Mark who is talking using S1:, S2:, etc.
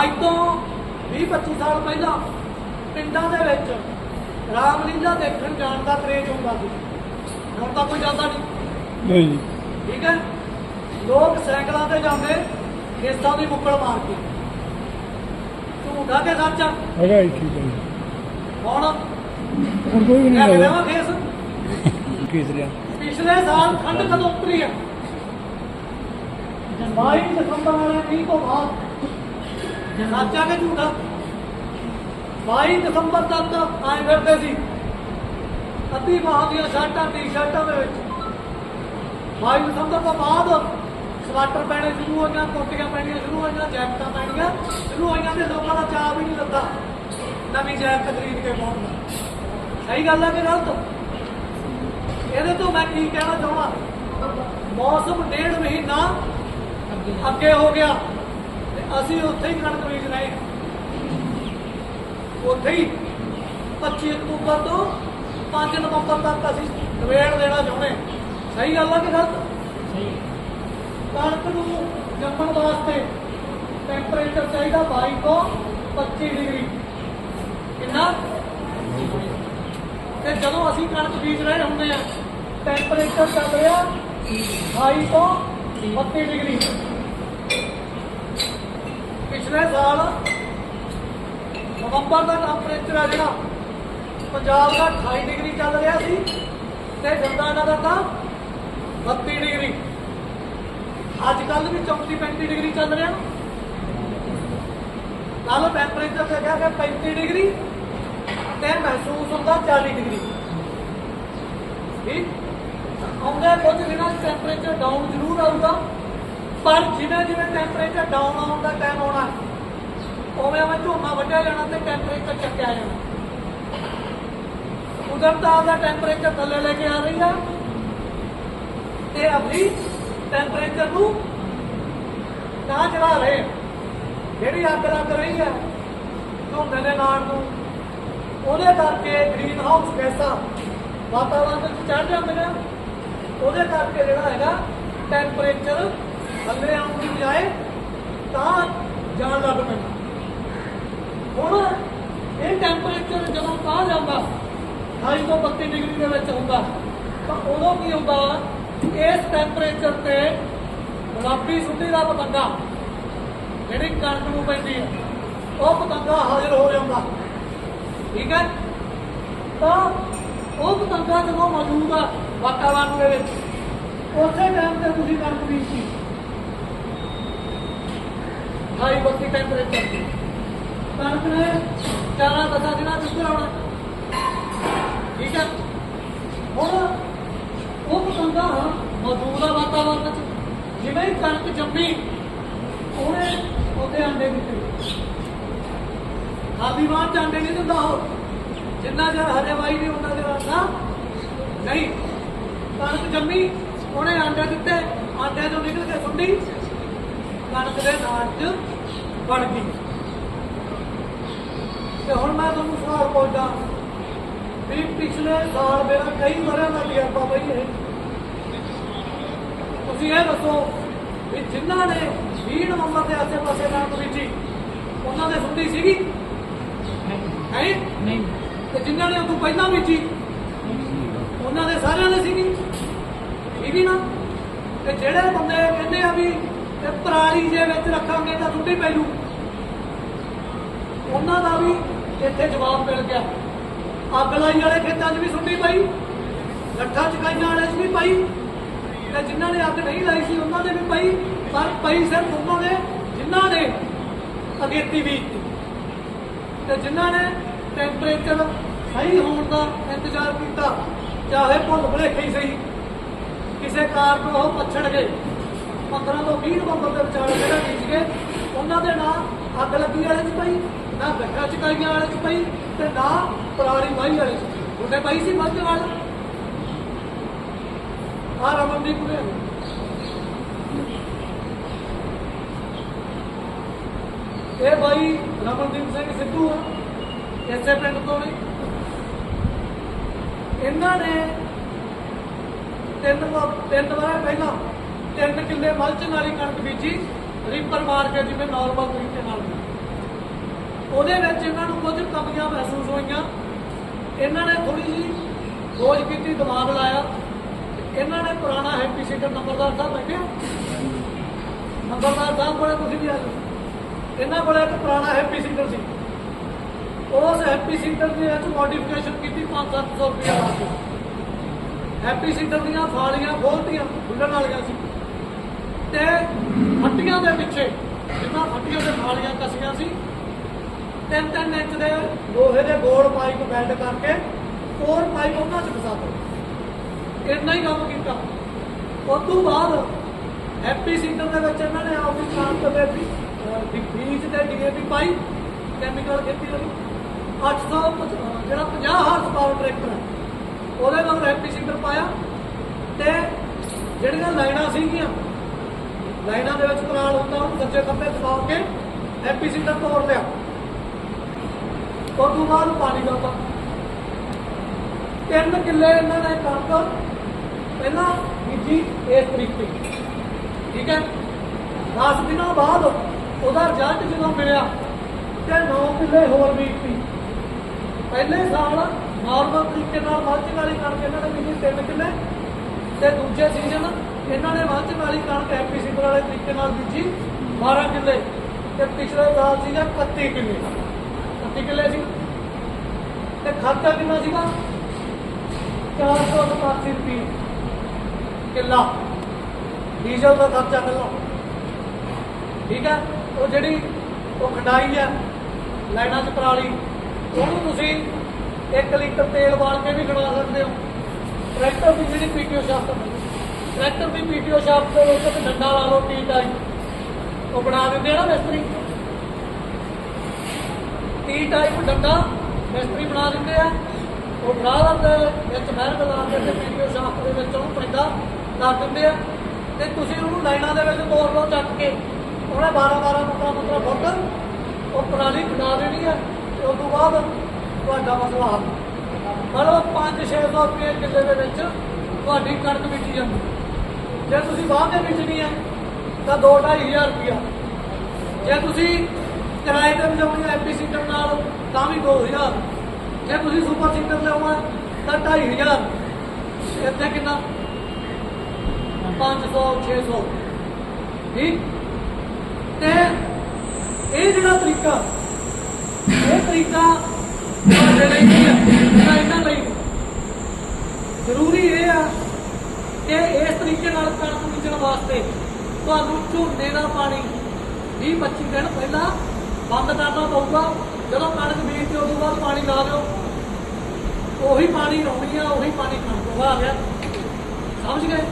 S1: ਅੱਜ ਤੋਂ 20 25 ਸਾਲ ਪਹਿਲਾਂ ਪਿੰਡਾਂ ਦੇ ਵਿੱਚ ਰਾਮਲੀਲਾ ਦੇਖਣ ਜਾਣ ਦਾ ਕਰੇਜ ਹੁੰਦਾ ਸੀ। ਹੁਣ ਤਾਂ ਕੋਈ ਜਾਂਦਾ ਨਹੀਂ।
S2: ਨਹੀਂ
S1: ਠੀਕ ਹੈ? ਲੋਕ ਸਾਈਕਲਾਂ ਤੇ ਜਾਂਦੇ ਖੇਤਾਂ ਦੀ ਮੁੱਕਲ ਮਾਰ ਕੇ। ਝੂਠਾ ਕੇ ਸੱਚ?
S2: ਹੈਗਾ ਹੀ ਠੀਕ ਹੈ
S1: ਹੁਣ
S2: ਹੁਣ ਕੋਈ ਨਹੀਂ ਹੈਗਾ।
S1: ਖੇਸ
S2: ਕਿਸ। ਲਿਆ।
S1: ਪਿਛਲੇ ਸਾਲ ਠੰਡ ਕਦੋਂ ਉਤਰੀ ਆ? 22 ਦਸੰਬਰ ਵਾਲੇ ਮੀਂਹ ਤੋਂ ਬਾਅਦ ਸੱਚਾ ਕਿ ਝੂਠਾ? 22 ਦਸੰਬਰ ਤੱਕ ਆਏ ਫਿਰਦੇ ਸੀ। ਅੱਧੀ ਬਾਹਾਂ ਦੀਆਂ ਸ਼ਰਟਾਂ, ਟੀ-ਸ਼ਰਟਾਂ ਦੇ ਵਿੱਚ। 22 ਦਸੰਬਰ ਤੋਂ ਬਾਅਦ ਸਵਾਟਰ ਪੈਣੇ ਸ਼ੁਰੂ ਹੋਈਆਂ ਕੋਟੀਆਂ ਪੈਣੀਆਂ ਸ਼ੁਰੂ ਹੋਈਆਂ ਜੈਕਟਾਂ ਪੈਣੀਆਂ ਸ਼ੁਰੂ ਹੋਈਆਂ ਤੇ ਲੋਕਾਂ ਦਾ ਚਾਅ ਵੀ ਨਹੀਂ ਲੱਗਾ ਨਵੀਂ ਜੈਕਟ ਖਰੀਦ ਕੇ ਪਾਉਣ ਦਾ। ਸਹੀ ਗੱਲ ਹੈ ਕਿ ਗਲਤ? ਇਹਦੇ ਤੋਂ ਮੈਂ ਕੀ ਕਹਿਣਾ ਚਾਹੁੰਦਾ ਮੌਸਮ ਡੇਢ ਮਹੀਨਾ ਅੱਗੇ ਹੋ ਗਿਆ। ਅਸੀਂ ਉੱਥੇ ਹੀ ਕਣਕ ਬੀਜ ਰਹੇ। ਹਾਂ ਉੱਥੇ ਹੀ 25 ਅਕਤੂਬਰ ਤੋਂ 5 ਨਵੰਬਰ ਤੱਕ ਅਸੀਂ ਨਵੇੜ ਦੇਣਾ ਚਾਹੁੰਦੇ। ਸਹੀ ਗੱਲ ਆ ਕਿ ਗਲਤ? ਕਣਕ ਨੂੰ ਜੰਮਣ ਵਾਸਤੇ ਟੈਂਪਰੇਚਰ ਚਾਹੀਦਾ 22 ਤੋਂ 25 ਡਿਗਰੀ। ਕਿੰਨਾ? ਤੇ ਜਦੋਂ ਅਸੀਂ ਕਣਕ ਬੀਜ ਰਹੇ ਹੁੰਦੇ ਆ ਟੈਂਪਰੇਚਰ ਚੱਲ ਰਿਹਾ 28 ਤੋਂ 32 ਡਿਗਰੀ। ਪਿਛਲੇ ਸਾਲ ਨਵੰਬਰ ਦਾ ਟੈਂਪਰੇਚਰ ਆ ਜਿਹੜਾ ਪੰਜਾਬ ਦਾ 28 ਡਿਗਰੀ ਚੱਲ ਰਿਹਾ ਸੀ ਤੇ ਜੰਦਾਨਾ ਦਾ ਤਾਂ 32 ਡਿਗਰੀ। ਅੱਜ ਕੱਲ ਵੀ 34 35 ਡਿਗਰੀ ਚੱਲ ਰਿਹਾ। ਕੱਲ ਟੈਂਪਰੇਚਰ ਤੇ ਗਿਆ ਕਿ 35 ਡਿਗਰੀ ਤੇ ਮਹਿਸੂਸ ਹੁੰਦਾ 40 ਡਿਗਰੀ। ਠੀਕ? ਆਉਂਦੇ ਕੁਝ ਦਿਨਾਂ 'ਚ ਟੈਂਪਰੇਚਰ ਡਾਊਨ ਜ਼ਰੂਰ ਆਊਗਾ। ਪਰ ਜਿਵੇਂ ਜਿਵੇਂ ਟੈਂਪਰੇਚਰ ਡਾਊਨ ਆਉਣ ਦਾ ਟਾਈਮ ਆਉਣਾ, ਉਵੇਂ ਉਵੇਂ ਝੋਨਾ ਵੱਢਿਆ ਜਾਣਾ ਤੇ ਟੈਂਪਰੇਚਰ ਚੱਕਿਆ ਜਾਣਾ। ਕੁਦਰਤ ਆਪਦਾ ਟੈਂਪਰੇਚਰ ਥੱਲੇ ਲੈ ਕੇ ਆ ਰਹੀ ਆ ਤੇ ਆਪਣੀ ਟੈਂਪਰੇਚਰ ਨੂੰ ਤਾਂ ਚੜਾ ਰਹੇ। ਜਿਹੜੀ ਅੱਗ ਲੱਗ ਰਹੀ ਹੈ ਝੋਨੇ ਦੇ ਨਾਲ ਨੂੰ, ਉਹਦੇ ਕਰਕੇ ਗ੍ਰੀਨ ਹਾਊਸ ਗੈਸਾਂ ਵਾਤਾਵਰਣ ਵਿੱਚ ਚੜ ਜਾਂਦੀਆਂ। ਉਹਦੇ ਕਰਕੇ ਜਿਹੜਾ ਹੈਗਾ ਟੈਂਪਰੇਚਰ ਥੱਲੇ ਆਉਣ ਦੀ ਬਜਾਏ ਤਾਂ ਜਾਣ ਲੱਗ ਪੈਂਦਾ। ਹੁਣ ਇਹ ਟੈਂਪਰੇਚਰ ਜਦੋਂ ਤਾਂ ਜਾਂਦਾ 28 ਤੋਂ 32 ਡਿਗਰੀ ਦੇ ਵਿੱਚ ਹੁੰਦਾ, ਤਾਂ ਉਦੋਂ ਕੀ ਹੁੰਦਾ? ਇਸ ਟੈਂਪਰੇਚਰ ਤੇ ਗੁਲਾਬੀ ਸੁੱਡੀ ਦਾ ਪਤੰਗਾ ਜਿਹੜੀ ਕਣਕ ਨੂੰ ਪੈਂਦੀ ਹੈ, ਉਹ ਪਤੰਗਾ ਹਾਜ਼ਰ ਹੋ ਜਾਂਦਾ। ਠੀਕ ਹੈ? ਤਾਂ ਉਹ ਪਤੰਗਾ ਜਦੋਂ ਮੌਜੂਦ ਆ ਵਾਤਾਵਰਣ ਦੇ ਵਿੱਚ, ਉਸੇ ਟਾਈਮ ਤੇ ਤੁਸੀਂ ਕਣਕ ਬੀਜਤੀ। ਹਾਈ ਬੱਤੀ ਟੈਂਪਰੇਚਰ ਤੇ ਕਣਕ ਨੇ ਚਾਰਾਂ ਦਸਾਂ ਦਿਨਾਂ ਚ ਆਉਣਾ ਠੀਕ ਹੈ ਹੁਣ ਉਹ ਪਤੰਗਾ ਮੌਜੂਦ ਵਾਤਾਵਰਣ ਚ, ਜਿਵੇਂ ਹੀ ਕਣਕ ਜੰਮੀ, ਉਹਨੇ ਉਹਦੇ ਅੰਡੇ ਦਿੱਤੇ। ਖਾਲੀ ਬਾਹਰ ਚ ਅੰਡੇ ਨਹੀਂ ਦਿੰਦਾ ਉਹ। ਜਿੰਨਾ ਚਿਰ ਹਰੇਵਾਈ ਨਹੀਂ ਉਹਨਾਂ ਦੇ ਅੰਡਾ ਨਹੀਂ। ਕਣਕ ਜੰਮੀ, ਉਹਨੇ ਅੰਡੇ ਦਿੱਤੇ ਆਂਡੇ ਤੋਂ ਨਿਕਲ ਕੇ ਸੁੰਡੀ ਕਣਕ ਦੇ ਨਾਲ ਚ ਬਣ ਗਈ। ਤੇ ਹੁਣ ਮੈਂ ਤੁਹਾਨੂੰ ਸਵਾਲ ਪੁੱਛਦਾ ਵੀ ਪਿਛਲੇ ਸਾਲ ਮੇਰਾ ਕਈ ਵਾਰਾਂ ਦਾ ਤਜਰਬਾ ਬਈ ਹੈ ਤੁਸੀਂ ਇਹ ਦੱਸੋ ਵੀ ਜਿਨ੍ਹਾਂ ਨੇ 20 ਨਵੰਬਰ ਦੇ ਆਸੇ ਪਾਸੇ ਕਣਕ ਬੀਜੀ ਉਹਨਾਂ ਦੇ ਸੁੰਡੀ ਸੀਗੀ? ਹੈ?
S2: ਨਹੀਂ।
S1: ਤੇ ਜਿਨ੍ਹਾਂ ਨੇ ਉਦੋਂ ਪਹਿਲਾਂ ਬੀਜੀ ਉਹਨਾਂ ਦੇ ਸਾਰਿਆਂ ਦੇ ਸੀਗੀ? ਇਹ ਵੀ ਨਾ? ਤੇ ਜਿਹੜੇ ਬੰਦੇ ਕਹਿੰਦੇ ਆ ਵੀ ਤੇ ਪਰਾਲੀ ਜੇ ਵਿੱਚ ਰੱਖਾਂਗੇ ਤਾਂ ਸੁੰਡੀ ਪੈਲੂ। ਉਹਨਾਂ ਦਾ ਵੀ ਇੱਥੇ ਜਵਾਬ ਮਿਲ ਗਿਆ। ਅੱਗ ਲਾਈ ਵਾਲੇ ਖੇਤਾਂ 'ਚ ਵੀ ਸੁੱਟੀ ਪਈ, ਲੱਠਾਂ ਚਕਾਈਆਂ ਵਾਲੇ 'ਚ ਵੀ ਪਈ। ਤੇ ਜਿਨ੍ਹਾਂ ਨੇ ਅੱਗ ਨਹੀਂ ਲਾਈ ਸੀ, ਉਹਨਾਂ ਦੇ ਵੀ ਪਈ, ਪਰ ਪਈ ਸਿਰਫ ਉਹਨਾਂ ਨੇ ਜਿਨ੍ਹਾਂ ਨੇ ਅਗੇਤੀ ਵੀ ਤੇ ਜਿਨ੍ਹਾਂ ਨੇ ਟੈਂਪਰੇਚਰ ਸਹੀ ਹੋਣ ਦਾ ਇੰਤਜ਼ਾਰ ਕੀਤਾ, ਚਾਹੇ ਭੁੱਲ ਭੁਲੇਖੇ ਹੀ ਸਹੀ, ਕਿਸੇ ਕਾਰਨ ਉਹ ਪਛੜ ਗਏ। 15 ਤੋਂ 20 ਨਵੰਬਰ ਦੇ ਵਿਚਾਲੇ ਜਿਹੜਾ ਬੀਜ ਸੀਗੇ ਉਹਨਾਂ ਦੇ ਨਾਂ ਅੱਗ ਲੱਗੀ ਵਾਲੇ ਚ ਪਈ, ਨਾ ਗੱਠਾ ਚਕਾਈਆਂ ਵਾਲੇ ਚ ਪਈ ਤੇ ਨਾ ਪਰਾਲੀ ਵਾਹੀ ਵਾਲੇ ਚ ਉਹਨੇ ਪਈ ਸੀ ਮੱਝ ਵਾਲਾ ਆ ਰਮਨਦੀਪ ਨੇ ਇਹ ਬਾਈ ਰਮਨਦੀਪ ਸਿੰਘ ਸਿੱਧੂ ਆ, ਇਸੇ ਪਿੰਡ ਤੋਂ ਨੇ। ਇਹਨਾਂ ਨੇ ਤਿੰਨ ਤਿੰਨ ਵਾਰ ਪਹਿਲਾਂ ਤਿੰਨ ਕਿੱਲੇ ਮਲਚ ਨਾਲੀ ਕਣਕ ਬੀਜੀ ਰੀਪਰ ਮਾਰ ਕੇ ਜਿਵੇਂ ਨਾਰਮਲ ਤਰੀਕੇ ਨਾਲ ਉਹਦੇ ਵਿੱਚ ਇਹਨਾਂ ਨੂੰ ਕੁਝ ਕਮੀਆਂ ਮਹਿਸੂਸ ਹੋਈਆਂ। ਇਹਨਾਂ ਨੇ ਥੋੜੀ ਜਿਹੀ ਖੋਜ ਕੀਤੀ, ਦਿਮਾਗ ਲਾਇਆ। ਇਹਨਾਂ ਨੇ ਪੁਰਾਣਾ ਹੈਪੀ ਸੀਟਰ ਨੰਬਰਦਾਰ ਸਾਹਿਬ ਬੈਠੇ ਹੋ? ਨੰਬਰਦਾਰ ਸਾਹਿਬ ਕੋਲੇ ਤੁਸੀਂ ਵੀ ਆ ਜਾਓ। ਇਹਨਾਂ ਕੋਲੇ ਇੱਕ ਪੁਰਾਣਾ ਹੈਪੀ ਸੀਟਰ ਸੀ। ਉਸ ਹੈਪੀ ਸੀਟਰ ਦੇ ਵਿੱਚ ਮੋਡੀਫਿਕੇਸ਼ਨ ਕੀਤੀ 5-700 ਰੁਪਏ ਲਾ ਹੈਪੀ ਸੀਟਰ ਦੀਆਂ ਫਾਲੀਆਂ ਖੋਲਤੀਆਂ ਖੁੱਲਣ ਵਾਲੀਆਂ ਸੀ। ਤੇ ਫੱਟੀਆਂ ਦੇ ਪਿੱਛੇ ਜਿੰਨਾ ਫੱਟੀਆਂ ਦੇ ਫਾਲੀਆਂ ਕਸੀਆਂ ਸੀ ਤਿੰਨ ਤਿੰਨ ਇੰਚ ਦੇ ਲੋਹੇ ਦੇ ਗੋਲ ਪਾਈਪ ਬੈਲਟ ਕਰਕੇ ਹੋਰ ਪਾਈਪ ਉਹਨਾਂ 'ਚ ਫਸਾ ਦਿੱਤਾ। ਇੰਨਾ ਹੀ ਕੰਮ ਕੀਤਾ। ਉਸ ਤੋਂ ਬਾਅਦ ਐਪੀ ਸੀਟਰ ਦੇ ਵਿੱਚ ਇਹਨਾਂ ਨੇ ਆਪਣੀ ਕੰਮ ਕਰਦੇ ਵੀ ਅਹ, ਵੀ ਬੀਜ ਤੇ ਡੀਏਪੀ ਪਾਈ ਕੈਮੀਕਲ ਖੇਤੀ ਹੋਈ 800 ਪਚ- ਜਿਹੜਾ 50 ਹਾਰਸ ਪਾਵਰ ਟਰੈਕਟਰ ਹੈ ਉਹਦੇ ਨਾਲ ਐਪੀ ਸੀਟਰ ਪਾਇਆ ਤੇ ਜਿਹੜੀਆਂ ਲਾਈਨਾਂ ਸੀਗੀਆਂ ਲਾਈਨਾਂ ਦੇ ਵਿੱਚ ਕਰਾਲ ਹੁੰਦਾ, ਉਹਨੂੰ ਸੱਜੇ ਖੱਬੇ ਦਬਾ ਕੇ ਹੈਪੀ ਸੀਟਰ ਤੋੜ ਲਿਆ। ਉਦੋਂ ਤੋਂ ਬਾਅਦ ਪਾਣੀ ਲਾਤਾ ਤਿੰਨ ਕਿੱਲੇ ਇਹਨਾਂ ਨੇ ਕਣਕ, ਪਹਿਲਾਂ ਬੀਜੀ ਇਸ ਤਰੀਕੇ ਠੀਕ ਹੈ? 10 ਦਿਨਾਂ ਬਾਅਦ ਉਹਦਾ ਰਿਜ਼ਲਟ ਜਦੋਂ ਮਿਲਿਆ ਤੇ 9 ਕਿੱਲੇ ਹੋਰ ਬੀਜਤੀ ਪਹਿਲੇ ਸਾਲ ਨਾਰਮਲ ਤਰੀਕੇ ਨਾਲ ਮਲਚਿੰਗ ਵਾਲੀ ਕਣਕ ਇਹਨਾਂ ਨੇ ਬੀਜੀ 3 ਕਿੱਲੇ ਤੇ ਦੂਜੇ ਸੀਜ਼ਨ ਇਹਨਾਂ ਨੇ ਮਲਚਿੰਗ ਵਾਲੀ ਕਣਕ ਐਪੀਸੀ ਵਾਲੇ ਤਰੀਕੇ ਨਾਲ ਬੀਜੀ 12 ਕਿੱਲੇ। ਤੇ ਪਿਛਲੇ ਸਾਲ ਸੀਗਾ 31 ਕਿੱਲੇ। 31 ਕਿੱਲੇ ਸੀ। ਤੇ ਖਰਚਾ ਕਿੰਨਾ ਸੀਗਾ? 487 ਰੁਪਏ ਕਿੱਲਾ। ਡੀਜ਼ਲ ਦਾ ਖਰਚਾ ਕਿੱਲਾ ਠੀਕ ਹੈ? ਉਹ ਜਿਹੜੀ ਉਹ ਖੰਡਾਈ ਹੈ, ਲਾਈਨਾਂ 'ਚ ਪਰਾਲੀ ਉਹਨੂੰ ਤੁਸੀਂ 1 ਲੀਟਰ ਤੇਲ ਵਾਲ ਕੇ ਵੀ ਖੜਾ ਸਕਦੇ ਹੋ। ਟਰੈਕਟਰ ਦੀ ਜਿਹੜੀ ਪੀਟੀਓ ਸ਼ਾਫਟ ਟਰੈਕਟਰ ਦੀ ਪੀਟੀਓ ਸ਼ਾਪ ਦੇ ਵਿੱਚ ਇੱਕ ਡੰਡਾ ਲਾ ਲਓ ਟੀ ਟਾਈਪ ਉਹ ਬਣਾ ਦਿੰਦੇ ਆ ਨਾ ਮਿਸਤਰੀ। ਟੀ ਟਾਈਪ ਡੰਡਾ ਮਿਸਤਰੀ ਬਣਾ ਦਿੰਦੇ ਆ। ਉਹ ਬਣਾ ਦਿੰਦੇ ਵਿੱਚ ਮਹਿਰ ਲਾ ਕੇ ਤੇ ਪੀਟੀਓ ਸ਼ਾਫਟ ਦੇ ਵਿੱਚ ਉਹਨੂੰ ਪੈਂਦਾ ਕਰ ਦਿੰਦੇ ਆ। ਤੇ ਤੁਸੀਂ ਉਹਨੂੰ ਲਾਈਨਾਂ ਦੇ ਵਿੱਚ ਤੋੜ ਲਓ ਚੱਕ ਕੇ। ਉਹਨੇ 12 12 15 15 ਫੁੱਟ ਉਹ ਪਰਾਲੀ ਬਣਾ ਦੇਣੀ ਆ ਤੇ ਉਸ ਤੋਂ ਬਾਅਦ ਤੁਹਾਡਾ ਮਸਲਾ ਹੱਲ। ਮਤਲਬ 5-600 ਰੁਪਏ ਕਿੱਲੇ ਦੇ ਵਿੱਚ ਤੁਹਾਡੀ ਕਣਕ ਵਿਕੀ ਜਾਂਦੀ। ਜੇ ਤੁਸੀਂ ਬਾਹਰ ਦੇ ਵੇਚਣੀ ਹੈ, ਤਾਂ 2-2500 ਰੁਪਇਆ। ਜੇ ਤੁਸੀਂ ਕਿਰਾਏ ਤੇ ਵਜਾਉਣੀ ਐਮਪੀ ਸੀਟਰ ਨਾਲ, ਤਾਂ ਵੀ 2000 ਜੇ ਤੁਸੀਂ ਸੁਪਰ ਸੀਟਰ ਲਿਆਉਣਾ ਤਾਂ 2500 ਇੱਥੇ ਕਿੰਨਾ? 500 600 ਠੀਕ? ਤੇ ਇਹ ਜਿਹੜਾ ਤਰੀਕਾ, ਇਹ ਤਰੀਕਾ ਤੁਹਾਡੇ ਲਈ ਨਹੀਂ ਹੈ? ਇਹਨਾਂ ਲਈ ਜ਼ਰੂਰੀ ਇਹ ਆ ਕਿ ਇਸ ਤਰੀਕੇ ਨਾਲ ਕਣਕ ਬੀਜਣ ਵਾਸਤੇ। ਤੁਹਾਨੂੰ ਝੋਨੇ ਦਾ ਪਾਣੀ 20 25 ਦਿਨ ਪਹਿਲਾਂ ਬੰਦ ਕਰਨਾ ਪਊਗਾ। ਜਦੋਂ ਕਣਕ ਬੀਜ ਤੇ ਉਦੋਂ ਬਾਅਦ ਪਾਣੀ ਲਾ ਦਿਓ। ਉਹੀ ਪਾਣੀ ਰੋਣੀ ਆ, ਉਹੀ ਪਾਣੀ ਕਣਕ ਨੂੰ ਆ ਗਿਆ। ਸਮਝ ਗਏ?